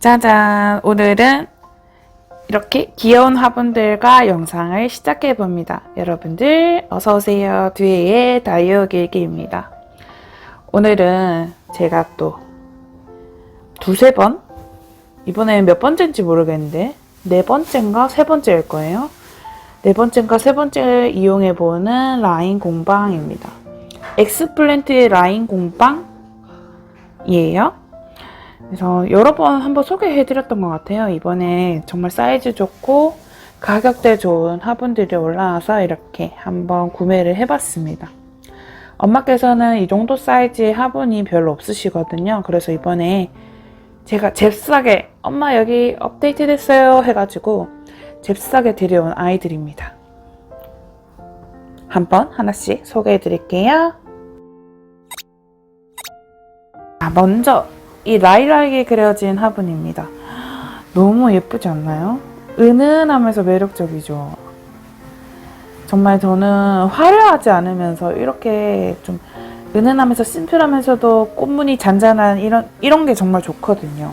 짜잔! 오늘은 이렇게 귀여운 화분들과 영상을 시작해 봅니다. 여러분들 어서 오세요. 뒤에의 다이어트 일기입니다. 오늘은 제가 또 두세 번 이번에 몇 번째인지 모르겠는데 네 번째인가 세 번째일 거예요. 네 번째인가 세 번째 이용해 보는 라인 공방입니다. 엑스플랜트 라인 공방이에요. 그래서 여러 번 한번 소개해 드렸던 것 같아요. 이번에 정말 사이즈 좋고 가격대 좋은 화분들이 올라와서 이렇게 한번 구매를 해봤습니다. 엄마께서는 이 정도 사이즈의 화분이 별로 없으시거든요. 그래서 이번에 제가 잽싸게 엄마 여기 업데이트 됐어요 해가지고 잽싸게 데려온 아이들입니다. 한번 하나씩 소개해 드릴게요. 아, 먼저 이 라일락이 그려진 화분입니다. 너무 예쁘지 않나요? 은은하면서 매력적이죠. 정말 저는 화려하지 않으면서 이렇게 좀 은은하면서 심플하면서도 꽃무늬 잔잔한 이런 이런 게 정말 좋거든요.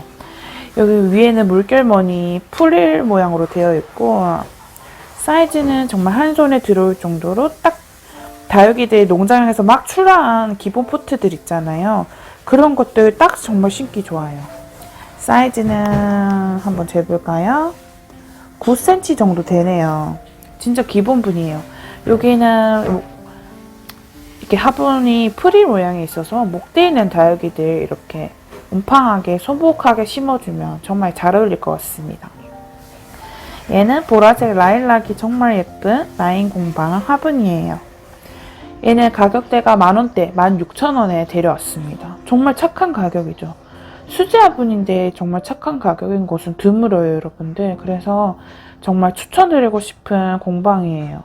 여기 위에는 물결무늬 풀일 모양으로 되어 있고 사이즈는 정말 한 손에 들어올 정도로 딱 다육이들 농장에서 막 출하한 기본 포트들 있잖아요. 그런 것들 딱 정말 신기 좋아요. 사이즈는 한번 재볼까요? 9cm 정도 되네요. 진짜 기본 분이에요. 여기는 이렇게 화분이 프릴 모양이 있어서 목대 있는 다육이들 이렇게 움팡하게 소복하게 심어주면 정말 잘 어울릴 것 같습니다. 얘는 보라색 라일락이 정말 예쁜 라인 공방 화분이에요. 얘는 가격대가 만원대, 16,000원에 데려왔습니다. 정말 착한 가격이죠. 수제 화분인데 정말 착한 가격인 곳은 드물어요, 여러분들. 그래서 정말 추천드리고 싶은 공방이에요.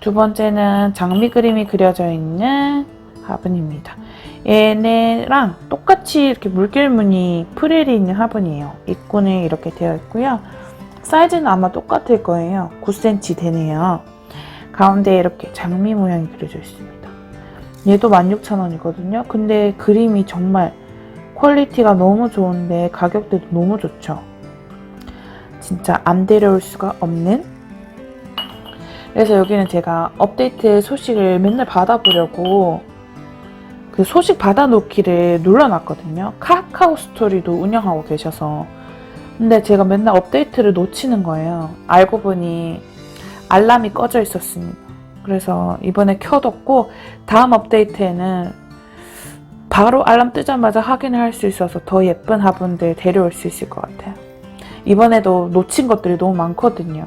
두 번째는 장미 그림이 그려져 있는 화분입니다. 얘네랑 똑같이 이렇게 물결 무늬 프릴이 있는 화분이에요. 입구는 이렇게 되어 있고요. 사이즈는 아마 똑같을 거예요. 9cm 되네요. 가운데 이렇게 장미 모양이 그려져 있습니다. 얘도 16,000원이거든요. 근데 그림이 정말 퀄리티가 너무 좋은데 가격대도 너무 좋죠. 진짜 안 데려올 수가 없는 그래서 여기는 제가 업데이트 소식을 맨날 받아보려고 그 소식 받아놓기를 눌러놨거든요. 카카오 스토리도 운영하고 계셔서. 근데 제가 맨날 업데이트를 놓치는 거예요. 알고 보니 알람이 꺼져 있었습니다. 그래서 이번에 켜뒀고 다음 업데이트에는 바로 알람 뜨자마자 확인을 할 수 있어서 더 예쁜 화분들 데려올 수 있을 것 같아요. 이번에도 놓친 것들이 너무 많거든요.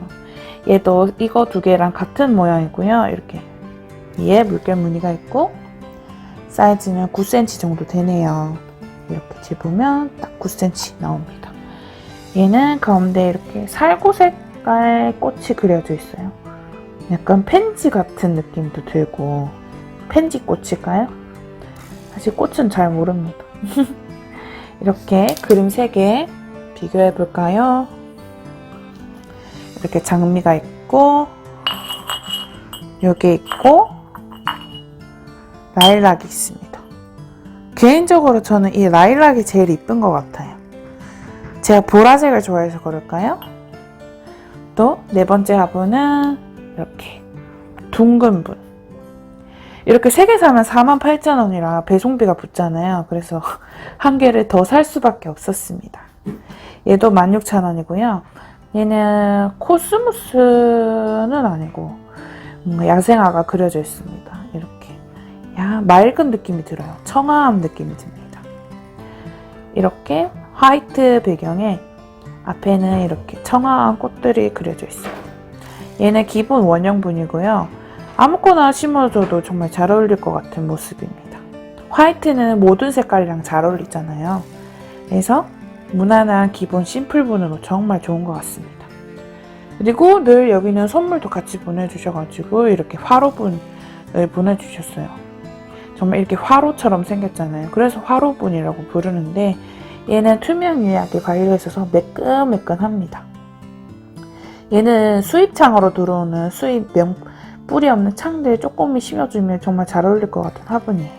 얘도 이거 두 개랑 같은 모양이고요. 이렇게 위에 물결 무늬가 있고 사이즈는 9cm 정도 되네요. 이렇게 집으면 딱 9cm 나옵니다. 얘는 가운데 이렇게 살구 색 깔 꽃이 그려져 있어요. 약간 펜지 같은 느낌도 들고 펜지 꽃일까요? 사실 꽃은 잘 모릅니다. 이렇게 그림 3개 비교해 볼까요? 이렇게 장미가 있고 여기 있고 라일락이 있습니다. 개인적으로 저는 이 라일락이 제일 이쁜 것 같아요. 제가 보라색을 좋아해서 그럴까요? 또 네 번째 화분은 이렇게 둥근 분. 이렇게 세 개 사면 48,000원이라 배송비가 붙잖아요. 그래서 한 개를 더 살 수밖에 없었습니다. 얘도 16,000원이고요. 얘는 코스모스는 아니고 뭔가 야생화가 그려져 있습니다. 이렇게 야 맑은 느낌이 들어요. 청아함 느낌이 듭니다. 이렇게 화이트 배경에 앞에는 이렇게 청아한 꽃들이 그려져 있어요. 얘는 기본 원형분이고요. 아무거나 심어줘도 정말 잘 어울릴 것 같은 모습입니다. 화이트는 모든 색깔이랑 잘 어울리잖아요. 그래서 무난한 기본 심플분으로 정말 좋은 것 같습니다. 그리고 늘 여기는 선물도 같이 보내주셔가지고 이렇게 화로분을 보내주셨어요. 정말 이렇게 화로처럼 생겼잖아요. 그래서 화로분이라고 부르는데 얘는 투명 유약에 관리가 있어서 매끈매끈합니다. 얘는 수입창으로 들어오는 수입 명 뿌리 없는 창들 조금이 심어주면 정말 잘 어울릴 것 같은 화분이에요.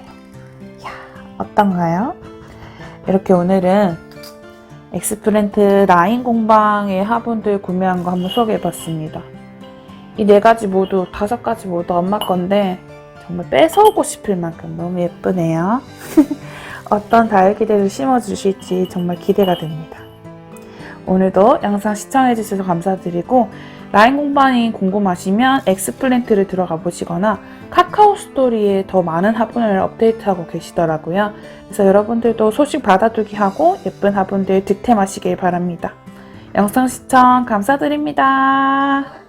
이야, 어떤가요? 이렇게 오늘은 엑스프렌트 라인 공방의 화분들 구매한 거 한번 소개해봤습니다. 이 네 가지 모두, 다섯 가지 모두 엄마 건데 정말 뺏어오고 싶을 만큼 너무 예쁘네요. 어떤 다육이들을 심어주실지 정말 기대가 됩니다. 오늘도 영상 시청해주셔서 감사드리고 라인 공방이 궁금하시면 엑스플랜트를 들어가 보시거나 카카오 스토리에 더 많은 화분을 업데이트하고 계시더라고요. 그래서 여러분들도 소식 받아두기 하고 예쁜 화분들 득템하시길 바랍니다. 영상 시청 감사드립니다.